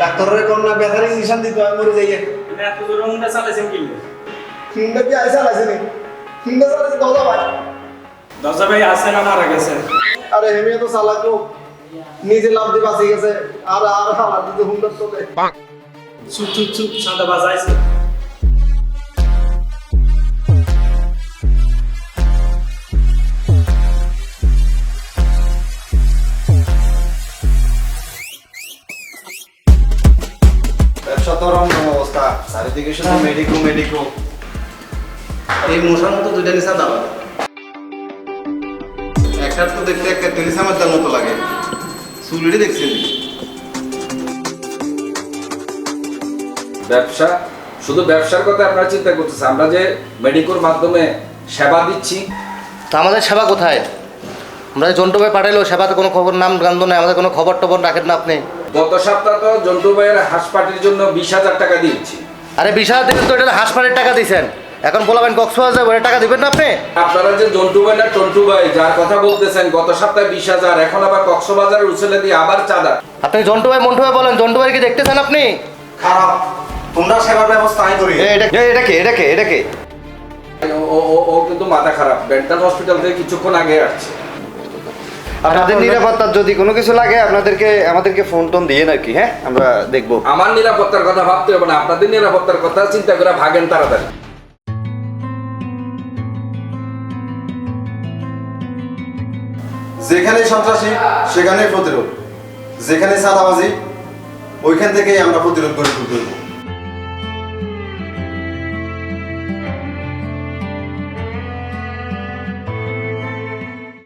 ডাক্তারের কোন না ব্যথারি নিশান দিতে হয় মরে যাইয়ে। তুমি এত জোরে হুন্ডা চালাইছেন কি? আইসা দৌড়া ভাই? ভাই আছে না মারা গেছে? আরে হেমিয়া তো চালাক। লোক নিজে লাভ দিয়ে বাঁচে গেছে। আর আর হালা দিতে হুন্ডার চলে। চুপ চুপ চুপ সাদা বাজাইছে। রমরম অবস্থা। চারিদিকে শুধু মেডিকো মেডিকো এই মশার মতো দুইটা নিশা দাবা একটার তো দেখতে একটা মতো লাগে। চুলিটি দেখছেন? ব্যবসা শুধু ব্যবসার কথা আপনারা চিন্তা করতেছে আমরা যে মেডিকোর মাধ্যমে সেবা দিচ্ছি। তা আমাদের সেবা কোথায়? আমরা জন্টু ভাই পাঠাইলো সেবাতে কোনো খবর নাম গান্ধ নেই আমাদের কোনো খবর টবর রাখেন না আপনি। গত সপ্তাহ তো জন্টু ভাইয়ের হাসপাতালের জন্য বিশ হাজার টাকা দিয়েছি। আরে বিশ হাজার দিন তো এটা হাসপাতালের টাকা দিয়েছেন। এখন বলাবেন কক্সবাজার ওটা টাকা দিবেন না আপনি? আপনারা যে জন্টু ভাই না টন্টু ভাই যার কথা বলতেছেন গত সপ্তাহে বিশ হাজার এখন আবার কক্সবাজারের উচলে দিয়ে আবার চাঁদা। আপনি জন্টু ভাই মন্টু ভাই বলেন জন্টু ভাই কি দেখতেছেন আপনি? খারাপ। তোমরা সেবার ব্যবস্থা আই করি। এ, এটা এটা কে এটা কে এটা কে? ও- ও ও- ও কিন্তু মাথা খারাপ। মেন্টাল হসপিটাল থেকে কিছুক্ষণ আগে আসছে। আপনাদের নিরাপত্তার যদি কোনো কিছু লাগে আপনাদেরকে আমাদেরকে ফোন টোন দিয়ে আর কি হ্যাঁ? আমরা দেখব। আমার নিরাপত্তার কথা ভাবতে হবে না আপনাদের নিরাপত্তার কথা চিন্তা করে ভাগেন তাড়াতাড়ি। যেখানে সন্ত্রাসী সেখানে প্রতিরোধ। যেখানে চাঁদাবাজি ওইখান থেকেই আমরা প্রতিরোধ করে তুলতে